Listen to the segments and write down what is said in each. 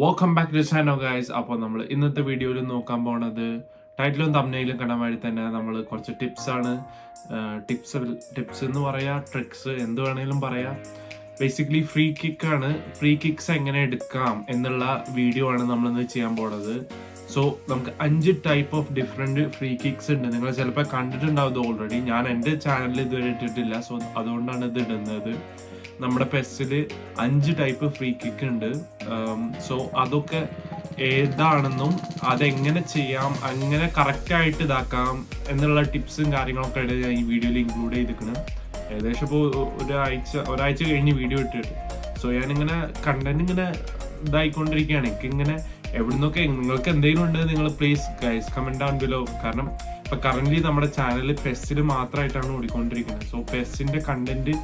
Welcome back to channel guys അപ്പോൾ നമ്മൾ ഇന്നത്തെ വീഡിയോയിൽ നോക്കാൻ പോണത് ടൈറ്റിലും തമ്മിലും കാണാൻ വേണ്ടി തന്നെ നമ്മൾ കുറച്ച് ടിപ്സ് ആണ്. ടിപ്സ് ടിപ്സ് എന്ന് പറയാ ട്രിക്സ് എന്ത് വേണേലും പറയാം. ബേസിക്കലി ഫ്രീ കിക്ക് ആണ്. ഫ്രീ കിക്സ് എങ്ങനെ എടുക്കാം എന്നുള്ള വീഡിയോ ആണ് നമ്മൾ ഇന്ന് ചെയ്യാൻ പോണത്. സോ നമുക്ക് അഞ്ച് type of different free kicks ഉണ്ട്. നിങ്ങൾ ചിലപ്പോൾ കണ്ടിട്ടുണ്ടാവും ഓൾറെഡി ഞാൻ എന്റെ ചാനലിൽ ഇതുവരെ ഇട്ടിട്ടില്ല. സോ അതുകൊണ്ടാണ് ഇത് ഇടുന്നത്. നമ്മുടെ പെസ്സിൽ അഞ്ച് ടൈപ്പ് ഫ്രീ കിക്ക് ഉണ്ട്. സോ അതൊക്കെ ഏതാണെന്നും അതെങ്ങനെ ചെയ്യാം അങ്ങനെ കറക്റ്റായിട്ട് ഇതാക്കാം എന്നുള്ള ടിപ്സും കാര്യങ്ങളൊക്കെ ആയിട്ട് ഞാൻ ഈ വീഡിയോയിൽ ഇൻക്ലൂഡ് ചെയ്തിരിക്കുന്നത് ഏകദേശം ഇപ്പോൾ ഒരാഴ്ച ഒരാഴ്ച കഴിഞ്ഞ് വീഡിയോ ഇട്ടിട്ട്. സോ ഞാനിങ്ങനെ കണ്ടന്റ് ഇങ്ങനെ ഇതായിക്കൊണ്ടിരിക്കുകയാണ്. എനിക്ക് ഇങ്ങനെ എവിടുന്നൊക്കെ നിങ്ങൾക്ക് എന്തെങ്കിലും ഉണ്ട് നിങ്ങൾ please guys comment down below കാരണം ഇപ്പം കറന്റ്ലി നമ്മുടെ ചാനൽ പെസ്സിൽ മാത്രമായിട്ടാണ് ഓടിക്കൊണ്ടിരിക്കുന്നത്. സോ പെസ്സിന്റെ കണ്ടന്റ്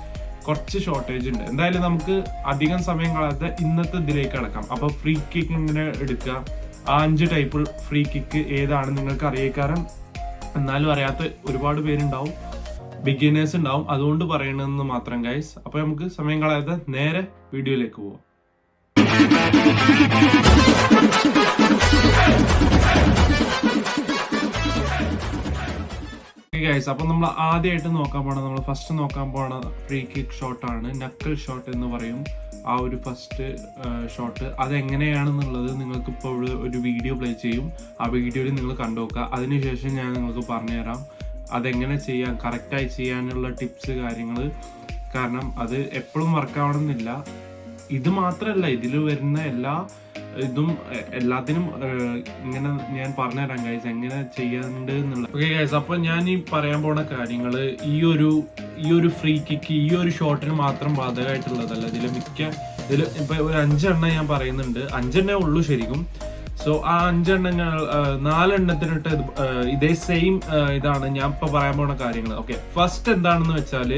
കുറച്ച് ഷോർട്ടേജ് ഉണ്ട്. എന്തായാലും നമുക്ക് അധികം സമയം കളയാതെ ഇന്നത്തെ ഇതിലേക്ക് അടക്കാം അപ്പൊ ഫ്രീ കിക്ക് ഇങ്ങനെ എടുക്കുക ആ അഞ്ച് ടൈപ്പ് ഫ്രീ കിക്ക് ഏതാണ് നിങ്ങൾക്ക് അറിയിക്കാരം? എന്നാലും അറിയാത്ത ഒരുപാട് പേരുണ്ടാവും. ബിഗിനേഴ്സ് ഉണ്ടാവും. അതുകൊണ്ട് പറയണമെന്ന് മാത്രം ഗൈസ് അപ്പൊ നമുക്ക് സമയം കളയാതെ നേരെ വീഡിയോയിലേക്ക് പോവാം. ഗൈസ് അപ്പൊ നമ്മൾ ആദ്യമായിട്ട് നോക്കാൻ പോണ നമ്മൾ ഫസ്റ്റ് നോക്കാൻ പോണ ഫ്രീ കിക്ക് ഷോട്ട് ആണ്. നക്കിൾ ഷോട്ട് എന്ന് പറയും. ആ ഒരു ഫസ്റ്റ് ഷോട്ട് അതെങ്ങനെയാണെന്നുള്ളത് നിങ്ങൾക്ക് ഇപ്പോൾ ഒരു വീഡിയോ പ്ലേ ചെയ്യും. ആ വീഡിയോയിൽ നിങ്ങൾ കണ്ടുനോക്കുക അതിനുശേഷം ഞാൻ നിങ്ങൾക്ക് പറഞ്ഞുതരാം. അതെങ്ങനെ ചെയ്യാം കറക്റ്റായി ചെയ്യാനുള്ള ടിപ്സ് കാര്യങ്ങൾ കാരണം അത് എപ്പോഴും വർക്കാവണമെന്നില്ല ഇത് മാത്രമല്ല ഇതിൽ വരുന്ന എല്ലാ ഇതും എല്ലാത്തിനും ഇങ്ങനെ ഞാൻ പറഞ്ഞുതരാം ഗൈസ് എങ്ങനെ ചെയ്യാണ്ട് എന്നുള്ള ഓക്കെ ഗൈസ് അപ്പൊ ഞാൻ ഈ പറയാൻ പോണ കാര്യങ്ങൾ ഈ ഒരു ഈ ഒരു ഫ്രീ കിക്ക് ഈ ഒരു ഷോട്ടിന് മാത്രം ബാധകമായിട്ടുള്ളതല്ല. ഇതിൽ മിക്ക ഇതിൽ ഇപ്പൊ ഒരു അഞ്ചെണ്ണം ഞാൻ പറയുന്നുണ്ട്. അഞ്ചെണ്ണേ ഉള്ളൂ ശരിക്കും. സോ ആ അഞ്ചെണ്ണങ്ങൾ നാലെണ്ണത്തിനിട്ട് ഇതേ സെയിം ഇതാണ് ഞാൻ ഇപ്പൊ പറയാൻ പോണ കാര്യങ്ങൾ ഓക്കെ ഫസ്റ്റ് എന്താണെന്ന് വെച്ചാൽ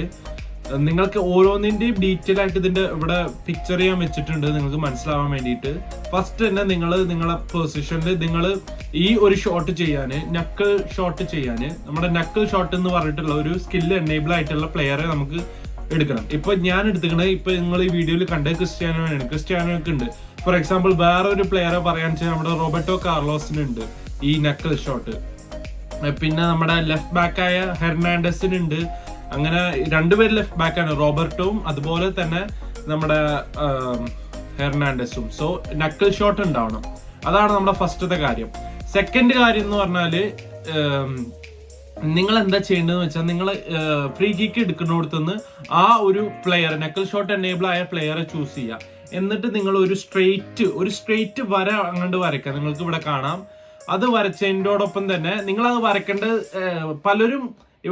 നിങ്ങൾക്ക് ഓരോന്നിന്റെയും ഡീറ്റെയിൽ ആയിട്ട് ഇതിന്റെ ഇവിടെ പിക്ചർ ചെയ്യാൻ വെച്ചിട്ടുണ്ട്. നിങ്ങൾക്ക് മനസ്സിലാവാൻ വേണ്ടിയിട്ട്. ഫസ്റ്റ് തന്നെ നിങ്ങൾ നിങ്ങളെ പൊസിഷനിൽ നിങ്ങൾ ഈ ഒരു ഷോട്ട് ചെയ്യാന് നക്കിൾ ഷോട്ട് ചെയ്യാന് നമ്മുടെ നക്കിൾ ഷോട്ട് എന്ന് പറഞ്ഞിട്ടുള്ള ഒരു സ്കില്ല് എനേബിൾ ആയിട്ടുള്ള പ്ലെയറെ നമുക്ക് എടുക്കണം. ഇപ്പൊ ഞാൻ എടുത്തിക്കണത് ഇപ്പൊ നിങ്ങൾ ഈ വീഡിയോയിൽ കണ്ട ക്രിസ്ത്യാനോയാണ് ക്രിസ്ത്യാനോയ്ക്ക് ഉണ്ട്. ഫോർ എക്സാമ്പിൾ വേറെ ഒരു പ്ലെയറെ പറയാൻ വെച്ചാൽ നമ്മുടെ റോബർട്ടോ കാർലോസിനുണ്ട് ഈ നക്കിൾ ഷോട്ട് പിന്നെ നമ്മുടെ ലെഫ്റ്റ് ബാക്കായ ഹെർണാണ്ടസിനുണ്ട് അങ്ങനെ രണ്ടുപേര് ലെഫ്റ്റ് ബാക്കാണ് റോബർട്ടും അതുപോലെ തന്നെ നമ്മുടെ ഹെർണാണ്ടസും. സോ നക്കിൾ ഷോട്ട് ഉണ്ടാവണം. അതാണ് നമ്മുടെ ഫസ്റ്റത്തെ കാര്യം. സെക്കൻഡ് കാര്യം എന്ന് പറഞ്ഞാൽ നിങ്ങൾ എന്താ ചെയ്യേണ്ടതെന്ന് വെച്ചാൽ നിങ്ങൾ ഫ്രീ കിക്ക് എടുക്കുന്നിടത്തുനിന്ന് ആ ഒരു പ്ലെയർ നക്കിൾ ഷോട്ട് എനേബിൾ ആയ പ്ലെയറെ ചൂസ് ചെയ്യുക എന്നിട്ട് നിങ്ങൾ ഒരു സ്ട്രെയിറ്റ് ഒരു സ്ട്രെയിറ്റ് വര അങ്ങോട്ട് വരയ്ക്കുക നിങ്ങൾക്ക് ഇവിടെ കാണാം. അത് വരച്ചതിന്റെ തന്നെ നിങ്ങൾ അത് വരക്കേണ്ടത് പലരും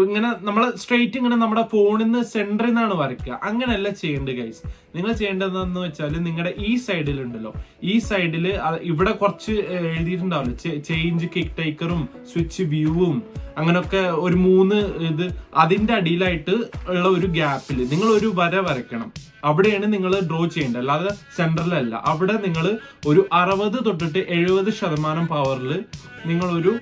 ഇങ്ങനെ നമ്മൾ സ്ട്രെയിറ്റ് ഇങ്ങനെ നമ്മുടെ ഫോണിൽ നിന്ന് സെന്ററിൽ നിന്നാണ് വരയ്ക്കുക. അങ്ങനെയല്ല ചെയ്യേണ്ടത് ഗൈസ് നിങ്ങൾ ചെയ്യേണ്ടതെന്ന് വെച്ചാൽ നിങ്ങളുടെ ഈ സൈഡിലുണ്ടല്ലോ. ഈ സൈഡിൽ ഇവിടെ കുറച്ച് എഴുതിയിട്ടുണ്ടാവില്ല? ചേഞ്ച് കിക്ക് ടേക്കറും സ്വിച്ച് വ്യൂവും അങ്ങനെയൊക്കെ ഒരു മൂന്ന് ഇത് അതിന്റെ അടിയിലായിട്ട് ഉള്ള ഒരു ഗ്യാപ്പിൽ നിങ്ങൾ ഒരു വര വരയ്ക്കണം. അവിടെയാണ് നിങ്ങൾ ഡ്രോ ചെയ്യേണ്ടത്. അല്ലാതെ സെൻട്രലല്ല അവിടെ നിങ്ങൾ ഒരു അറുപത് തൊട്ടിട്ട് എഴുപത് ശതമാനം പവറിൽ നിങ്ങളൊരു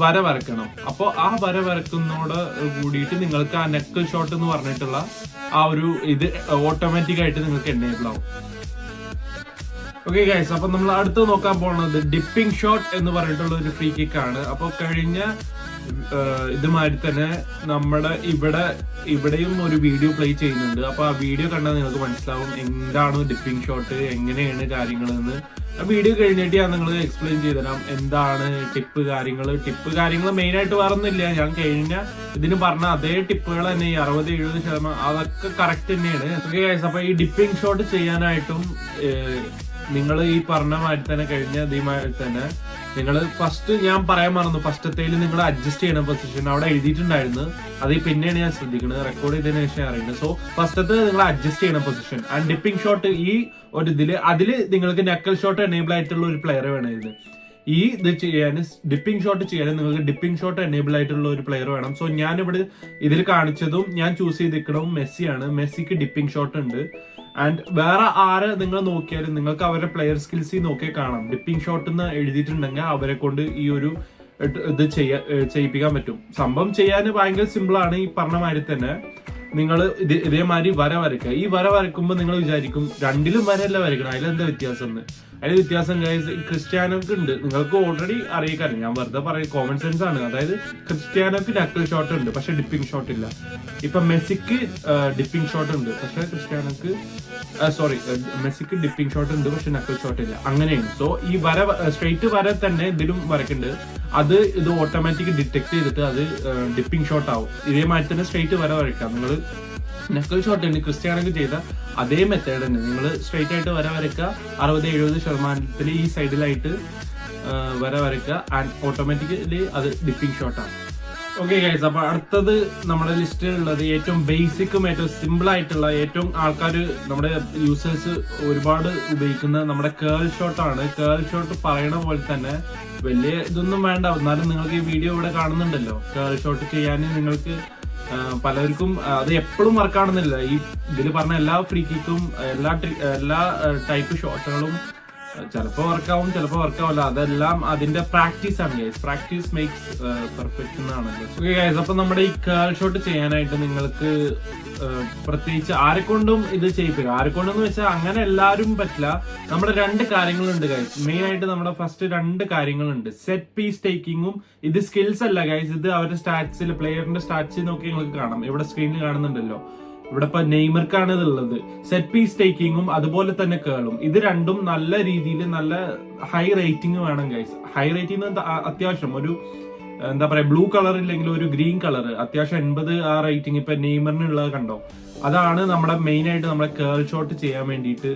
വര വരക്കണം അപ്പോൾ ആ വര വരക്കുന്നതോട് കൂടിയിട്ട് നിങ്ങൾക്ക് ആ നെക്കിൾ ഷോട്ട് എന്ന് പറഞ്ഞിട്ടുള്ള ആ ഒരു ഇത് ഓട്ടോമാറ്റിക് ആയിട്ട് നിങ്ങൾക്ക് എനേബിൾ ആവും ഓക്കെ ഗൈസ് അപ്പൊ നമ്മൾ അടുത്ത് നോക്കാൻ പോകുന്നത് ഡിപ്പിംഗ് ഷോട്ട് എന്ന് പറഞ്ഞിട്ടുള്ള ഒരു ഫ്രീ കിക്ക് ആണ്. അപ്പൊ കഴിഞ്ഞ ഇതുമാതിരി തന്നെ നമ്മുടെ ഇവിടെ ഇവിടെയും ഒരു വീഡിയോ പ്ലേ ചെയ്യുന്നുണ്ട്. അപ്പൊ ആ വീഡിയോ കണ്ടാൽ നിങ്ങൾക്ക് മനസ്സിലാവും എന്താണ് ഡിപ്പിംഗ് ഷോട്ട് എങ്ങനെയാണ് കാര്യങ്ങൾ എന്ന് ആ വീഡിയോ കഴിഞ്ഞിട്ട് ഞാൻ നിങ്ങൾ എക്സ്പ്ലെയിൻ ചെയ്തുതരാം എന്താണ് ടിപ്പ് കാര്യങ്ങൾ ടിപ്പ് കാര്യങ്ങൾ മെയിൻ ആയിട്ട് വേറൊന്നുമില്ല. ഞാൻ കഴിഞ്ഞ ഇതിന് പറഞ്ഞ അതേ ടിപ്പുകൾ തന്നെ ഈ അറുപത് എഴുപത് ശതമാനം അതൊക്കെ കറക്റ്റ് തന്നെയാണ്. അപ്പൊ ഈ ഡിപ്പിംഗ് ഷോട്ട് ചെയ്യാനായിട്ടും നിങ്ങൾ ഈ പറഞ്ഞ മാതിരി തന്നെ കഴിഞ്ഞ ഇതേമാതിരി തന്നെ നിങ്ങൾ ഫസ്റ്റ് ഞാൻ പറയാൻ മറന്നു. ഫസ്റ്റത്തേൽ നിങ്ങൾ അഡ്ജസ്റ്റ് ചെയ്യണ പൊസിഷൻ അവിടെ എഴുതിയിട്ടുണ്ടായിരുന്നു. അത് പിന്നെയാണ് ഞാൻ ശ്രദ്ധിക്കുന്നത്. റെക്കോർഡ് ചെയ്തതിനു ശേഷം അറിയുന്നത്. സോ ഫസ്റ്റത്തെ നിങ്ങൾ അഡ്ജസ്റ്റ് ചെയ്യണ പൊസിഷൻ ആൻഡ് ഡിപ്പിംഗ് ഷോട്ട് ഈ ഒരു ഇതിൽ അതിൽ നിങ്ങൾക്ക് നക്കൽ ഷോട്ട് എനേബിൾ ആയിട്ടുള്ള ഒരു പ്ലെയർ വേണം ഈ ഇത് ചെയ്യാൻ ഡിപ്പിംഗ് ഷോട്ട് ചെയ്യാൻ നിങ്ങൾക്ക് ഡിപ്പിംഗ് ഷോട്ട് എനേബിൾ ആയിട്ടുള്ള ഒരു പ്ലെയർ വേണം. സോ ഞാൻ ഇവിടെ ഇതിൽ കാണിച്ചതും ഞാൻ ചൂസ് ചെയ്തിരിക്കണതും മെസ്സിയാണ്. മെസ്സിക്ക് ഡിപ്പിംഗ് ഷോട്ട് ഉണ്ട്. ആൻഡ് വേറെ ആര് നിങ്ങൾ നോക്കിയാലും നിങ്ങൾക്ക് അവരുടെ പ്ലെയർ സ്കിൽസ് നോക്കിയാൽ കാണാം. ഡിപ്പിംഗ് ഷോട്ട് എന്ന് എഴുതിയിട്ടുണ്ടെങ്കിൽ അവരെ കൊണ്ട് ഈ ഒരു ഇത് ചെയ്യാ ചെയ്യിപ്പിക്കാൻ പറ്റും. സംഭവം ചെയ്യാൻ ഭയങ്കര സിമ്പിൾ ആണ് ഈ പറഞ്ഞ മാതിരി തന്നെ. നിങ്ങൾ ഇത് ഇതേമാതിരി വര വരയ്ക്കുക. ഈ വര വരയ്ക്കുമ്പോൾ നിങ്ങൾ വിചാരിക്കും രണ്ടിലും വരയല്ല വരയ്ക്കണം അതിലെന്താ വ്യത്യാസം എന്ന്? അതിന് വ്യത്യാസം ക്രിസ്ത്യാനോക്ക് ഉണ്ട് നിങ്ങൾക്ക് ഓൾറെഡി അറിയിക്കാൻ ഞാൻ വെറുതെ പറയും കോമൺ സെൻസ് ആണ്. അതായത് ക്രിസ്ത്യാനോക്ക് നക്കൽ ഷോട്ട് ഉണ്ട് പക്ഷെ ഡിപ്പിംഗ് ഷോട്ട് ഇല്ല. ഇപ്പൊ മെസ്സിക്ക് ഡിപ്പിംഗ് ഷോട്ട് ഉണ്ട് പക്ഷെ ക്രിസ്ത്യാനോക്ക് സോറി മെസ്സിക്ക് ഡിപ്പിംഗ് ഷോട്ട് ഉണ്ട് പക്ഷെ നക്കൽ ഷോട്ട് ഇല്ല. അങ്ങനെയാണ്. സോ ഈ വര സ്ട്രെയിറ്റ് വര തന്നെ ഇതിലും വരക്കുന്നുണ്ട് അത് ഇത് ഓട്ടോമാറ്റിക് ഡിറ്റക്ട് ചെയ്തിട്ട് അത് ഡിപ്പിംഗ് ഷോട്ട് ആവും. ഇതേമാതിരി തന്നെ സ്ട്രെയിറ്റ് വര വരയ്ക്കാം. നിങ്ങൾ നക്കിൾ ഷോട്ട് ഉണ്ട്. ക്രിസ്ത്യാനൊക്കെ ചെയ്ത അതേ മെത്തേഡ് തന്നെ. നിങ്ങൾ സ്ട്രെയിറ്റ് ആയിട്ട് വര വരയ്ക്കുക. അറുപത് എഴുപത് ശതമാനത്തിൽ ഈ സൈഡിലായിട്ട് വര വരയ്ക്കുക. ആൻഡ് ഓട്ടോമാറ്റിക്കലി അത് ഡിപ്പിംഗ് ഷോട്ടാണ് ഓക്കെ ഗൈസ് അപ്പോൾ അടുത്തത് നമ്മുടെ ലിസ്റ്റിൽ ഉള്ളത് ഏറ്റവും ബേസിക്കും ഏറ്റവും സിമ്പിൾ ആയിട്ടുള്ള ഏറ്റവും ആൾക്കാർ നമ്മുടെ യൂസേഴ്സ് ഒരുപാട് ഉപയോഗിക്കുന്ന നമ്മുടെ കേൾ ഷോട്ട് ആണ്. കേൾ ഷോട്ട് പറയണ പോലെ തന്നെ വലിയ ഇതൊന്നും വേണ്ട. എന്നാലും നിങ്ങൾക്ക് ഈ വീഡിയോ ഇവിടെ കാണുന്നുണ്ടല്ലോ. കേൾ ഷോട്ട് ചെയ്യാൻ നിങ്ങൾക്ക് പലർക്കും അത് എപ്പോഴും വർക്ക് ആണെന്നില്ല. ഈ ഇതിൽ പറഞ്ഞ എല്ലാ ഫ്രീ കിക്കും എല്ലാ എല്ലാ ടൈപ്പ് ഷോട്ടുകളും ചിലപ്പോ വർക്കാവും ചിലപ്പോൾ വർക്കാവില്ല അതെല്ലാം അതിന്റെ പ്രാക്ടീസ് ആണ് ഗൈസ് പ്രാക്ടീസ് മേക്സ് പെർഫെക്റ്റ് എന്നാണ്. ഓക്കെ ഗൈസ് അപ്പൊ നമ്മുടെ ഈ കേൾ ഷോട്ട് ചെയ്യാനായിട്ട് നിങ്ങൾക്ക് ഏഹ്, പ്രത്യേകിച്ച് ആരെക്കൊണ്ടും ഇത് ചെയ്യിപ്പിക്കുക ആരെക്കൊണ്ടെന്ന് വെച്ചാൽ അങ്ങനെ എല്ലാവരും പറ്റില്ല. നമ്മുടെ രണ്ട് കാര്യങ്ങളുണ്ട് ഗൈസ് മെയിൻ ആയിട്ട് നമ്മുടെ ഫസ്റ്റ് രണ്ട് കാര്യങ്ങളുണ്ട്. സെറ്റ് പീസ് ടേക്കിങ്ങും ഇത് സ്കിൽസ് അല്ല ഗൈസ് ഇത് അവരുടെ സ്റ്റാറ്റ്സിൽ പ്ലെയറിന്റെ സ്റ്റാറ്റ്സിൽ നോക്കി നിങ്ങൾക്ക് കാണാം. ഇവിടെ സ്ക്രീനിൽ കാണുന്നുണ്ടല്ലോ. ഇവിടെ ഇപ്പൊ നെയ്മർക്കാണ് ഇതുള്ളത്. സെറ്റ് പീസ് ടേക്കിങ്ങും അതുപോലെ തന്നെ കേളും ഇത് രണ്ടും നല്ല രീതിയിൽ നല്ല ഹൈ റേറ്റിംഗ് വേണം ഗൈസ് ഹൈ റേറ്റിംഗ് അത്യാവശ്യം ഒരു എന്താ പറയാ ബ്ലൂ കളർ ഇല്ലെങ്കിൽ ഒരു ഗ്രീൻ കളർ അത്യാവശ്യം എൺപത് ആ റേറ്റിംഗ് ഇപ്പൊ നെയ്മറിനുള്ളത് കണ്ടോ? അതാണ് നമ്മുടെ മെയിൻ ആയിട്ട് നമ്മളെ കേൾ ഷോട്ട് ചെയ്യാൻ വേണ്ടിയിട്ട്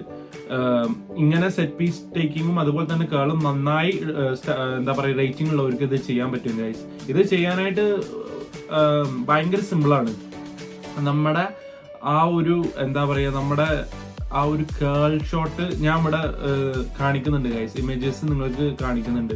ഇങ്ങനെ സെറ്റ് പീസ് ടേക്കിങ്ങും അതുപോലെ തന്നെ കേളും നന്നായി എന്താ പറയാ റേറ്റിംഗ് ഉള്ളവർക്ക് ഇത് ചെയ്യാൻ പറ്റും ഗൈസ് ഇത് ചെയ്യാനായിട്ട് ഭയങ്കര സിമ്പിൾ ആണ്. നമ്മുടെ ആ ഒരു എന്താ പറയുക നമ്മുടെ ആ ഒരു കേൾ ഷോട്ട് ഞാൻ ഇവിടെ കാണിക്കുന്നുണ്ട് ഗൈസ് ഇമേജസ് നിങ്ങൾക്ക് കാണിക്കുന്നുണ്ട്.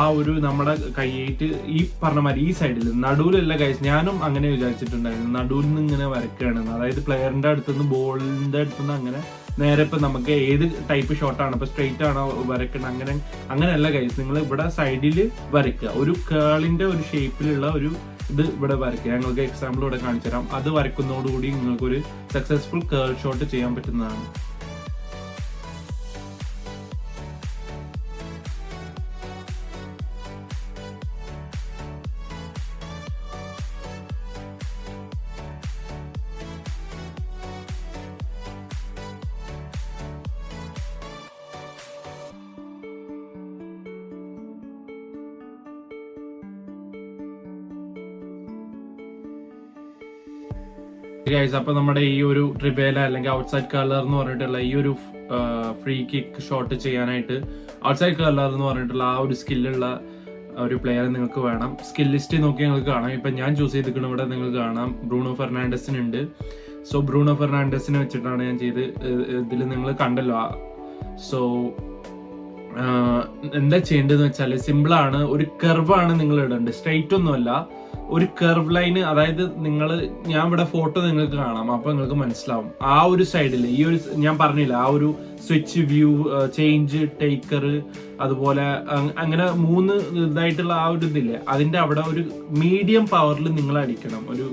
ആ ഒരു നമ്മുടെ കൈയേറ്റ് ഈ പറഞ്ഞ മാതിരി ഈ സൈഡിൽ നടുവിലല്ല ഗൈസ് ഞാനും അങ്ങനെ വിചാരിച്ചിട്ടുണ്ടായിരുന്നു. നടുവിൽ നിന്ന് ഇങ്ങനെ വരക്കുകയാണ് അതായത് പ്ലെയറിന്റെ അടുത്തുനിന്ന് ബോളിന്റെ അടുത്തുനിന്ന് അങ്ങനെ നേരെ ഇപ്പം നമുക്ക് ഏത് ടൈപ്പ് ഷോട്ടാണ് ഇപ്പം സ്ട്രെയിറ്റ് ആണോ വരക്കണം അങ്ങനെ അങ്ങനെയല്ല ഗൈസ് നിങ്ങൾ ഇവിടെ സൈഡിൽ വരയ്ക്കുക. ഒരു കേളിന്റെ ഒരു ഷേപ്പിലുള്ള ഒരു ഇത് ഇവിടെ വരയ്ക്കുക. ഞങ്ങൾക്ക് എക്സാമ്പിൾ ഇവിടെ കാണിച്ചു തരാം അത് വരയ്ക്കുന്നതോടുകൂടി നിങ്ങൾക്ക് ഒരു സക്സസ്ഫുൾ കേൾ ഷോട്ട് ചെയ്യാൻ പറ്റുന്നതാണ്. ഗൈസ് അപ്പൊ നമ്മുടെ ഈ ഒരു ട്രിബേല അല്ലെങ്കിൽ ഔട്ട്സൈഡ് കളർ എന്ന് പറഞ്ഞിട്ടുള്ള ഈ ഒരു ഫ്രീ കിക്ക് ഷോട്ട് ചെയ്യാനായിട്ട് ഔട്ട്സൈഡ് കളർ എന്ന് പറഞ്ഞിട്ടുള്ള ആ ഒരു സ്കില്ലുള്ള ഒരു പ്ലെയർ നിങ്ങൾക്ക് വേണം. സ്കിൽ ലിസ്റ്റ് നോക്കി നിങ്ങൾക്ക് കാണാം. ഇപ്പൊ ഞാൻ ചൂസ് ചെയ്തിരിക്കുന്ന ഇവിടെ നിങ്ങൾക്ക് കാണാം. ബ്രൂണോ ഫെർണാണ്ടസിനുണ്ട് സോ ബ്രൂണോ ഫെർണാണ്ടസിനെ വെച്ചിട്ടാണ് ഞാൻ ചെയ്ത് ഇതിൽ നിങ്ങൾ കണ്ടല്ലോ. സോ എന്താ ചെയ്യേണ്ടതെന്ന് വെച്ചാൽ സിമ്പിളാണ് ഒരു കർവ് ആണ് നിങ്ങൾ ഇടേണ്ടത്. സ്ട്രെയിറ്റ് ഒന്നുമല്ല. ഒരു കർവ് ലൈന് അതായത് നിങ്ങൾ ഞാൻ ഇവിടെ ഫോട്ടോ നിങ്ങൾക്ക് കാണാം അപ്പൊ നിങ്ങൾക്ക് മനസ്സിലാവും. ആ ഒരു സൈഡിൽ ഈ ഒരു ഞാൻ പറഞ്ഞില്ല ആ ഒരു സ്വിച്ച് വ്യൂ ചേഞ്ച് ടേക്കർ അതുപോലെ അങ്ങനെ മൂന്ന് ഇതായിട്ടുള്ള ആ ഒരു ഇതില്ലേ അതിന്റെ അവിടെ ഒരു മീഡിയം പവറിൽ നിങ്ങൾ അടിക്കണം ഒരു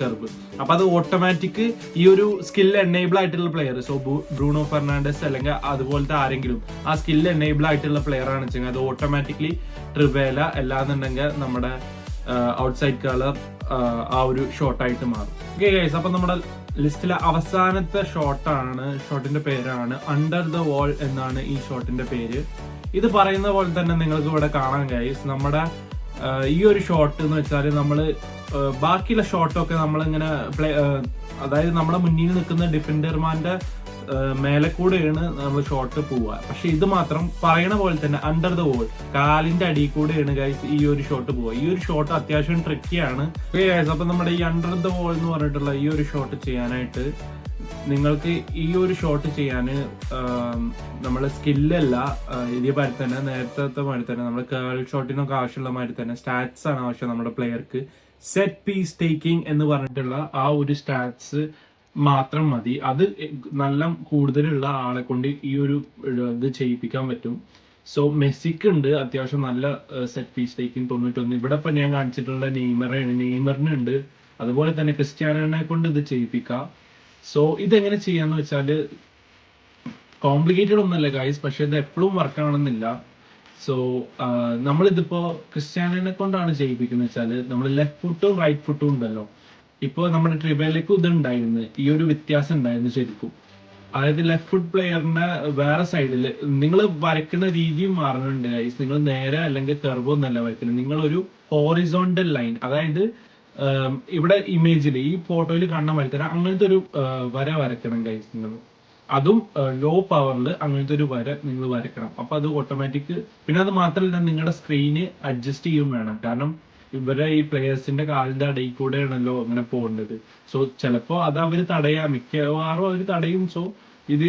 കർവ് അപ്പൊ അത് ഓട്ടോമാറ്റിക് ഈ ഒരു സ്കിൽ എനേബിൾ ആയിട്ടുള്ള പ്ലെയർ സോ ബ്രൂണോ ഫെർണാണ്ടസ് അല്ലെങ്കിൽ അതുപോലത്തെ ആരെങ്കിലും ആ സ്കിൽ എനേബിൾ ആയിട്ടുള്ള പ്ലെയർ ആണ് വെച്ചാൽ അത് ഓട്ടോമാറ്റിക്കലി ട്രിവേല അല്ലാന്നുണ്ടെങ്കിൽ നമ്മുടെ ഔട്ട്സൈഡ് കളർ ആ ഒരു ഷോട്ടായിട്ട് മാറും. ഓക്കെ ഗൈസ് അപ്പൊ നമ്മുടെ ലിസ്റ്റിലെ അവസാനത്തെ ഷോട്ടാണ് ഷോട്ടിന്റെ പേരാണ് അണ്ടർ ദ വാൾ എന്നാണ് ഈ ഷോട്ടിന്റെ പേര്. ഇത് പറയുന്ന പോലെ തന്നെ നിങ്ങൾക്ക് ഇവിടെ കാണാൻ ഗൈസ് നമ്മുടെ ഈ ഒരു ഷോട്ട് എന്ന് വെച്ചാൽ നമ്മൾ ബാക്കിയുള്ള ഷോട്ടൊക്കെ നമ്മളിങ്ങനെ പ്ലേ അതായത് നമ്മുടെ മുന്നിൽ നിൽക്കുന്ന ഡിഫൻഡർമാരുടെ മേലെ കൂടെയാണ് നമ്മൾ ഷോട്ട് പോവുക. പക്ഷെ ഇത് മാത്രം പറയണ പോലെ തന്നെ അണ്ടർ ദ വോൾ കാലിന്റെ അടിയിൽ കൂടെയാണ് ഗൈസ് ഈ ഒരു ഷോട്ട് പോവുക. ഈ ഒരു ഷോട്ട് അത്യാവശ്യം ട്രിക്കിയാണ് ഗൈസ് അപ്പൊ നമ്മുടെ ഈ അണ്ടർ ദ വോൾ എന്ന് പറഞ്ഞിട്ടുള്ള ഈ ഒരു ഷോട്ട് ചെയ്യാനായിട്ട് നിങ്ങൾക്ക് ഈ ഒരു ഷോട്ട് ചെയ്യാൻ നമ്മളെ സ്കില്ലല്ല ഇതേ മാതിരി തന്നെ നേരത്തെ മാതിരി തന്നെ നമ്മൾ കേൾ ഷോട്ടിനൊക്കെ ആവശ്യമുള്ള മാതിരി തന്നെ സ്റ്റാറ്റ്സ് ആണ് ആവശ്യം നമ്മുടെ പ്ലെയർക്ക് സെറ്റ് പീസ് ടേക്കിംഗ് എന്ന് പറഞ്ഞിട്ടുള്ള ആ ഒരു സ്റ്റാറ്റ്സ് മാത്രം മതി. അത് നല്ല കൂടുതലുള്ള ആളെ കൊണ്ട് ഈ ഒരു ഇത് ചെയ്യിപ്പിക്കാൻ പറ്റും. സോ മെസ്സിക്ക് ഉണ്ട് അത്യാവശ്യം നല്ല സെറ്റ് പീസ് ടേക്കിംഗ് തൊണ്ണൂറ്റൊന്ന് ഇവിടെ ഇപ്പൊ ഞാൻ കാണിച്ചിട്ടുള്ള നെയ്മറാണ്. നെയ്മറിനുണ്ട്. അതുപോലെ തന്നെ ക്രിസ്ത്യാനോനെ കൊണ്ട് ഇത് ചെയ്യിപ്പിക്കാം. സോ ഇതെങ്ങനെ ചെയ്യാന്ന് വെച്ചാൽ കോംപ്ലിക്കേറ്റഡ് ഒന്നല്ല ഗൈസ് പക്ഷെ ഇത് എപ്പോഴും വർക്ക് ആവണമെന്നില്ല സോ നമ്മളിതിപ്പോ ക്രിസ്ത്യാനോനെ കൊണ്ടാണ് ചെയ്യിപ്പിക്കുന്നത് വെച്ചാൽ നമ്മൾ ലെഫ്റ്റ് ഫുട്ടും റൈറ്റ് ഫുട്ടും ഉണ്ടല്ലോ. ഇപ്പൊ നമ്മുടെ ട്രിബയിലേക്കും ഇത് ഉണ്ടായിരുന്നു ഈ ഒരു വ്യത്യാസം ഉണ്ടായിരുന്നു ശരിക്കും. അതായത് ലെഫ്റ്റ് ഫുഡ് പ്ലെയറിന്റെ വേറെ സൈഡിൽ നിങ്ങൾ വരയ്ക്കുന്ന രീതിയും മാറുന്നുണ്ട് ഗൈസ് നിങ്ങൾ നേരെ അല്ലെങ്കിൽ കർവ് ഒന്നല്ല വരയ്ക്കുന്നത്. നിങ്ങൾ ഒരു ഹോറിസോണ്ടൽ ലൈൻ അതായത് ഇവിടെ ഇമേജിൽ ഈ ഫോട്ടോയിൽ കാണാൻ വരയ്ക്കുന്ന അങ്ങനത്തെ ഒരു വര വരയ്ക്കണം ഗൈസ് നിങ്ങൾ അതും ലോ പവറിൽ അങ്ങനത്തെ ഒരു വര നിങ്ങൾ വരയ്ക്കണം. അപ്പൊ അത് ഓട്ടോമാറ്റിക് പിന്നെ അത് മാത്രമല്ല നിങ്ങളുടെ സ്ക്രീന് അഡ്ജസ്റ്റ് ചെയ്യും വേണം. കാരണം ഇവരെ ഈ പ്ലേയേഴ്സിന്റെ കാലിന്റെ അടയിൽ കൂടെയാണല്ലോ അങ്ങനെ പോകേണ്ടത് സോ ചിലപ്പോ അത് അവർ തടയാം. മിക്കവാറും അവർ തടയും. സോ ഇത്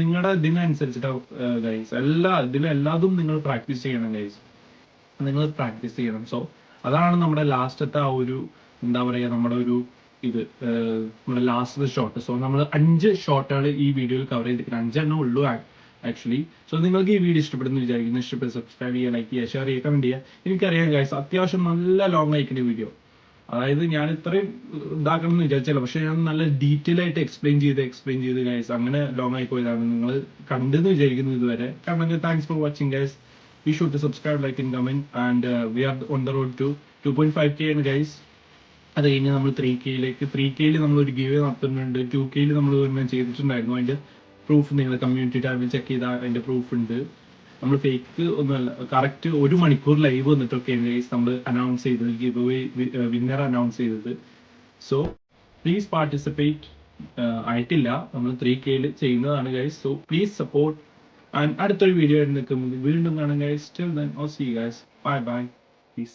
നിങ്ങളുടെ ഇതിനനുസരിച്ചിട്ടാണ് ഗൈസ് എല്ലാ ഇതിലെല്ലാതും നിങ്ങൾ പ്രാക്ടീസ് ചെയ്യണം ഗൈസ് നിങ്ങൾ പ്രാക്ടീസ് ചെയ്യണം. സോ അതാണ് നമ്മുടെ ലാസ്റ്റത്തെ ആ ഒരു എന്താ പറയാ നമ്മുടെ ഒരു ഇത് നമ്മുടെ ലാസ്റ്റ് ഷോട്ട് സോ നമ്മൾ അഞ്ച് ഷോട്ടുകൾ ഈ വീഡിയോയിൽ കവർ ചെയ്തിരിക്കുന്നത്. അഞ്ചെണ്ണം ഉള്ളൂ ആക്ച്വലി സോ നിങ്ങൾക്ക് ഈ വീഡിയോ ഇഷ്ടപ്പെടുന്നു വിചാരിക്കുന്നു. ഇഷ്ടപ്പെട്ട് സബ്സ്ക്രൈബ് ചെയ്യുക ലൈക്ക് ചെയ്യുക ഷെയർ ചെയ്യുക കമന്റ് ചെയ്യുക. എനിക്കറിയാം ഗൈസ് അത്യാവശ്യം നല്ല ലോങ് ആയിരിക്കുന്ന വീഡിയോ അതായത് ഞാൻ ഇത്രയും ഇതാക്കണം എന്ന് വിചാരിച്ചല്ലോ പക്ഷെ ഞാൻ നല്ല ഡീറ്റെയിൽ ആയിട്ട് എക്സ്പ്ലെയിൻ ചെയ്ത് എക്സ്പ്ലെയിൻ ചെയ്ത് ഗൈസ് അങ്ങനെ ലോങ് ആയി പോയതാണ്. നിങ്ങൾ കണ്ടെന്ന് വിചാരിക്കുന്നു ഇതുവരെ. കാരണം thanks for watching guys we should to subscribe like in like, and comment. And uh, we are on the road to 2.5k and guys. അത് കഴിഞ്ഞ് നമ്മൾ ത്രീ കെയിലേക്ക് ത്രീ കെയിൽ നമ്മൾ ഒരു ഗീവ് നടത്തുന്നുണ്ട്. ടു കെയിൽ നമ്മൾ ചെയ്തിട്ടുണ്ടായിരുന്നു. അതിന്റെ പ്രൂഫ് നിങ്ങൾ കമ്മ്യൂണിറ്റി ടാബിൽ ചെക്ക് ചെയ്താൽ അതിന്റെ പ്രൂഫ് ഉണ്ട്. നമ്മൾ ഫേക്ക് ഒന്നല്ല കറക്റ്റ് ഒരു മണിക്കൂർ ലൈവ് വന്നിട്ടൊക്കെയാണ് ഗൈസ് നമ്മൾ അനൗൺസ് ചെയ്തത് ഗിവ് അവേ വിന്നർ അനൗൺസ് ചെയ്തത്. സോ പ്ലീസ് പാർട്ടിസിപ്പേറ്റ് ആയിട്ടില്ല. നമ്മൾ ത്രീ കെയിൽ ചെയ്യുന്നതാണ് guys so please support and അടുത്തൊരു വീഡിയോ ആയിട്ട് നിൽക്കുമ്പോൾ വീണ്ടും കാണാൻ guys till oh see guys bye bye peace